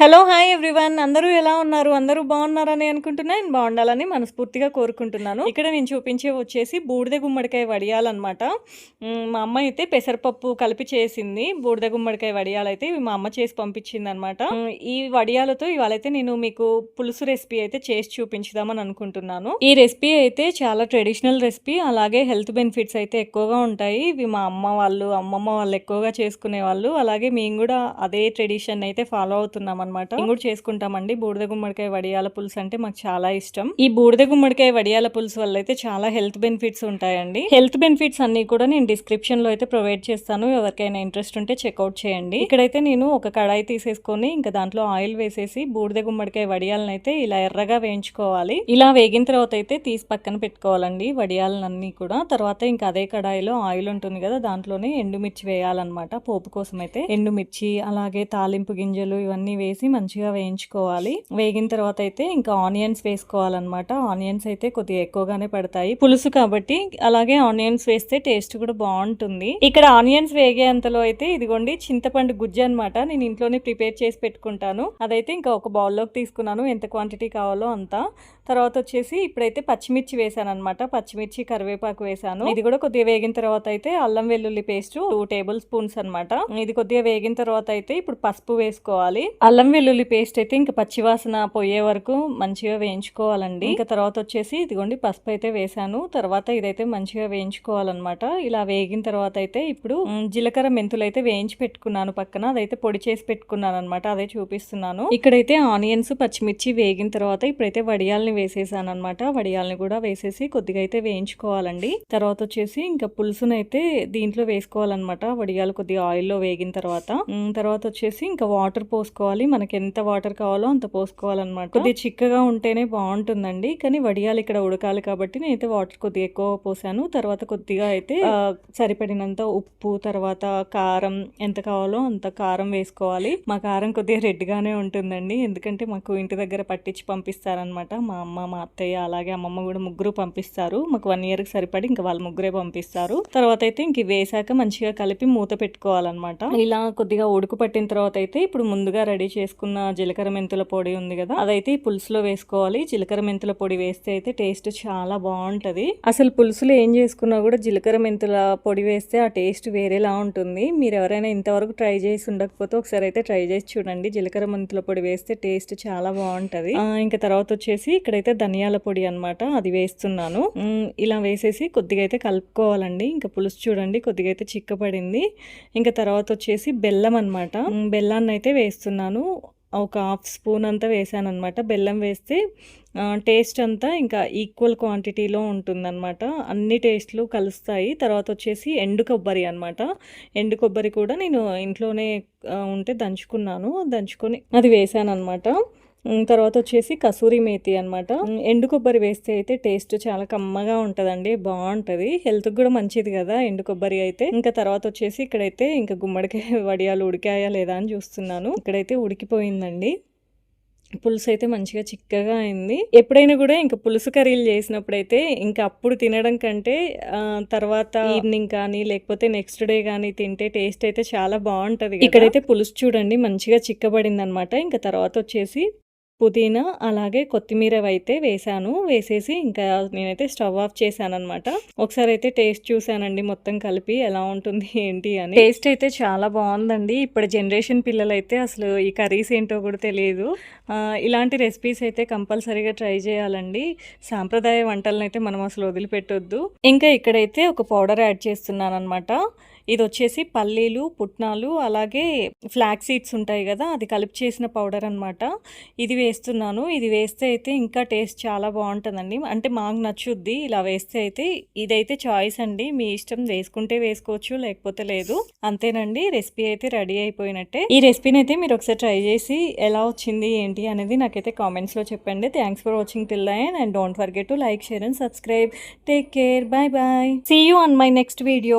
Hello hi everyone. అందరూ ఎలా ఉన్నారు? అందరూ బాగున్నారని అనుకుంటున్నా. నేను బాగుండాలని మనస్ఫూర్తిగా కోరుకుంటున్నాను. ఇక్కడ నేను చూపించే వచ్చేసి బూడిద గుమ్మడికాయ వడియాలన్నమాట. మా అమ్మ అయితే పెసరపప్పు కలిపి చేసింది. బూడిద గుమ్మడికాయ వడియాలైతే ఇవి మా అమ్మ చేసి పంపించింది అనమాట ఈ వడియాలతో ఇవాళైతే నేను మీకు పులుసు రెసిపీ అయితే చేసి చూపించుదామని అనుకుంటున్నాను. ఈ రెసిపీ అయితే చాలా ట్రెడిషనల్ రెసిపీ. అలాగే హెల్త్ బెనిఫిట్స్ అయితే ఎక్కువగా ఉంటాయి. ఇవి మా అమ్మ వాళ్ళు అమ్మమ్మ వాళ్ళు ఎక్కువగా చేసుకునే వాళ్ళు అలాగే మేము కూడా అదే ట్రెడిషన్ అయితే ఫాలో అవుతున్నాం అనమాట కూడా చేసుకుంటామండి. బూడిద గుమ్మడికాయ వడియాల పులుసు అంటే మాకు చాలా ఇష్టం. ఈ బూడిద గుమ్మడికాయ వడియాల పులుసు వల్ల అయితే చాలా హెల్త్ బెనిఫిట్స్ ఉంటాయండి. హెల్త్ బెనిఫిట్స్ అన్ని కూడా నేను డిస్క్రిప్షన్లో అయితే ప్రొవైడ్ చేస్తాను. ఎవరికైనా ఇంట్రెస్ట్ ఉంటే చెక్అవుట్ చేయండి. ఇక్కడైతే నేను ఒక కడాయి తీసేసుకొని ఇంకా దాంట్లో ఆయిల్ వేసేసి బూడిద గుమ్మడికాయ వడియాలను అయితే ఇలా ఎర్రగా వేయించుకోవాలి. ఇలా వేగిన తర్వాత అయితే తీసి పక్కన పెట్టుకోవాలండి వడియాలన్నీ కూడా. తర్వాత ఇంకా అదే కడాయిలో ఆయిల్ ఉంటుంది కదా దాంట్లోనే ఎండుమిర్చి వేయాలన్నమాట పోపు కోసం అయితే. ఎండుమిర్చి అలాగే తాలింపు గింజలు ఇవన్నీ వేసి మంచిగా వేయించుకోవాలి. వేగిన తర్వాత అయితే ఇంకా ఆనియన్స్ వేసుకోవాలన్నమాట. ఆనియన్స్ అయితే కొద్దిగా ఎక్కువగానే పడతాయి. పులుసు కాబట్టి అలాగే ఆనియన్స్ వేస్తే టేస్ట్ కూడా బాగుంటుంది. ఇక్కడ ఆనియన్స్ వేగేంతలో అయితే ఇదిగోండి చింతపండు గుజ్జు అన్నమాట. నేను ఇంట్లోనే ప్రిపేర్ చేసి పెట్టుకుంటాను. అదైతే ఇంకా ఒక బౌల్లోకి తీసుకున్నాను. ఎంత క్వాంటిటీ కావాలో అంత. తర్వాత వచ్చేసి ఇప్పుడైతే పచ్చిమిర్చి వేసాను అనమాట పచ్చిమిర్చి కరివేపాకు వేసాను. ఇది కూడా కొద్దిగా వేగిన తర్వాత అయితే అల్లం వెల్లుల్లి పేస్ట్ టూ టేబుల్ స్పూన్స్ అన్నమాట. ఇది కొద్దిగా వేగిన తర్వాత అయితే ఇప్పుడు పసుపు వేసుకోవాలి. అల్లం వెల్లుల్లి పేస్ట్ అయితే ఇంకా పచ్చివాసన పోయే వరకు మంచిగా వేయించుకోవాలండి. ఇంకా తర్వాత వచ్చేసి ఇదిగోండి పసుపు అయితే వేసాను. తర్వాత ఇదైతే మంచిగా వేయించుకోవాలన్నమాట. ఇలా వేగిన తర్వాత అయితే ఇప్పుడు జీలకర్ర మెంతులు అయితే వేయించి పెట్టుకున్నాను పక్కన. అదైతే పొడి చేసి పెట్టుకున్నాను అనమాట అదే చూపిస్తున్నాను. ఇక్కడైతే ఆనియన్స్ పచ్చిమిర్చి వేగిన తర్వాత ఇప్పుడైతే వడియాల్ని వేసేసాను అనమాట వడియాల్ని కూడా వేసేసి కొద్దిగా అయితే వేయించుకోవాలండి. తర్వాత వచ్చేసి ఇంకా పులుసునైతే దీంట్లో వేసుకోవాలన్నమాట. వడియాలు కొద్దిగా ఆయిల్లో వేగిన తర్వాత. తర్వాత వచ్చేసి ఇంకా వాటర్ పోసుకోవాలి. మనకి ఎంత వాటర్ కావాలో అంత పోసుకోవాలన్నమాట. కొద్దిగా చిక్కగా ఉంటేనే బాగుంటుందండి. కానీ వడియాలు ఇక్కడ ఉడకాలి కాబట్టి నేనైతే వాటర్ కొద్దిగా ఎక్కువ పోసాను. తర్వాత కొద్దిగా అయితే సరిపడినంత ఉప్పు తర్వాత కారం ఎంత కావాలో అంత కారం వేసుకోవాలి. మా కారం కొద్దిగా రెడ్ గానే ఉంటుందండి. ఎందుకంటే మాకు ఇంటి దగ్గర పట్టించి పంపిస్తారనమాట మా అమ్మ మా అత్తయ్య అలాగే అమ్మమ్మ కూడా ముగ్గురు పంపిస్తారు. మాకు వన్ ఇయర్కి సరిపడి ఇంకా వాళ్ళు ముగ్గురే పంపిస్తారు. తర్వాత అయితే ఇంక వేసాక మంచిగా కలిపి మూత పెట్టుకోవాలన్నమాట. ఇలా కొద్దిగా ఉడుకు పట్టిన తర్వాత అయితే ఇప్పుడు ముందుగా రెడీ చేసుకున్న జీలకర్ర మెంతుల పొడి ఉంది కదా అదైతే ఈ పులుసులో వేసుకోవాలి. జీలకర్ర మెంతుల పొడి వేస్తే అయితే టేస్ట్ చాలా బాగుంటుంది. అసలు పులుసులో ఏం చేసుకున్నా కూడా జీలకర్ర మెంతుల పొడి వేస్తే ఆ టేస్ట్ వేరేలా ఉంటుంది. మీరు ఎవరైనా ఇంతవరకు ట్రై చేసి ఉండకపోతే ఒకసారి అయితే ట్రై చేసి చూడండి. జీలకర్ర మెంతుల పొడి వేస్తే టేస్ట్ చాలా బాగుంటుంది. ఇంకా తర్వాత వచ్చేసి ఇక్కడైతే ధనియాల పొడి అనమాట అది వేస్తున్నాను. ఇలా వేసేసి కొద్దిగా అయితే కలుపుకోవాలండి. ఇంకా పులుసు చూడండి కొద్దిగా అయితే చిక్కపడింది. ఇంకా తర్వాత వచ్చేసి బెల్లం అనమాట బెల్లాన్ని అయితే వేస్తున్నాను. ఒక హాఫ్ స్పూన్ అంతా వేసాను అనమాట బెల్లం వేస్తే టేస్ట్ అంతా ఇంకా ఈక్వల్ క్వాంటిటీలో ఉంటుందన్నమాట. అన్ని టేస్ట్లు కలుస్తాయి. తర్వాత వచ్చేసి ఎండు కొబ్బరి అనమాట ఎండు కొబ్బరి కూడా నేను ఇంట్లోనే ఉంటే దంచుకున్నాను. దంచుకొని అది వేసాను అనమాట తర్వాత వచ్చేసి కసూరి మేతి అనమాట ఎండు కొబ్బరి వేస్తే అయితే టేస్ట్ చాలా కమ్మగా ఉంటుందండి బాగుంటుంది. హెల్త్ కూడా మంచిది కదా ఎండు కొబ్బరి అయితే. ఇంకా తర్వాత వచ్చేసి ఇక్కడైతే ఇంకా గుమ్మడికాయ వడియాలు ఉడికాయా లేదా అని చూస్తున్నాను. ఇక్కడైతే ఉడికిపోయిందండి. పులుసు అయితే మంచిగా చిక్కగా అయింది. ఎప్పుడైనా కూడా ఇంకా పులుసు కర్రీలు చేసినప్పుడు అయితే ఇంకా అప్పుడు తినడం కంటే తర్వాత ఈవినింగ్ కానీ లేకపోతే నెక్స్ట్ డే కానీ తింటే టేస్ట్ అయితే చాలా బాగుంటుంది ఇక్కడైతే పులుసు చూడండి మంచిగా చిక్కబడింది అనమాట ఇంకా తర్వాత వచ్చేసి పుదీనా అలాగే కొత్తిమీర అయితే వేసాను వేసేసి ఇంకా నేనైతే స్టవ్ ఆఫ్ చేశానమాట ఒకసారి అయితే టేస్ట్ చూసానండి మొత్తం కలిపి ఎలా ఉంటుంది ఏంటి అని. టేస్ట్ అయితే చాలా బాగుందండి. ఇప్పుడు జనరేషన్ పిల్లలైతే అసలు ఈ కర్రీస్ ఏంటో కూడా తెలియదు. ఇలాంటి రెసిపీస్ అయితే కంపల్సరీగా ట్రై చేయాలండి. సాంప్రదాయ వంటలను అయితే మనం అసలు వదిలిపెట్టొద్దు. ఇంకా ఇక్కడైతే ఒక పౌడర్ యాడ్ చేస్తున్నాను అనమాట ఇది వచ్చేసి పల్లీలు పుట్నాలు అలాగే ఫ్లాక్ సీడ్స్ ఉంటాయి కదా అది కలిపి చేసిన పౌడర్ అనమాట ఇది వేస్తున్నాను. ఇది వేస్తే అయితే ఇంకా టేస్ట్ చాలా బాగుంటుందండి. అంటే మాకు నచ్చుద్ది ఇలా వేస్తే అయితే. ఇదైతే చాయిస్ అండి. మీ ఇష్టం వేసుకుంటే వేసుకోవచ్చు లేకపోతే లేదు. అంతేనండి. రెసిపీ అయితే రెడీ అయిపోయినట్టే. ఈ రెసిపీని అయితే మీరు ఒకసారి ట్రై చేసి ఎలా వచ్చింది ఏంటి అనేది నాకైతే కామెంట్స్లో చెప్పండి. Thanks for watching till then and don't forget to like share and subscribe. Take care. Bye bye see you on my next video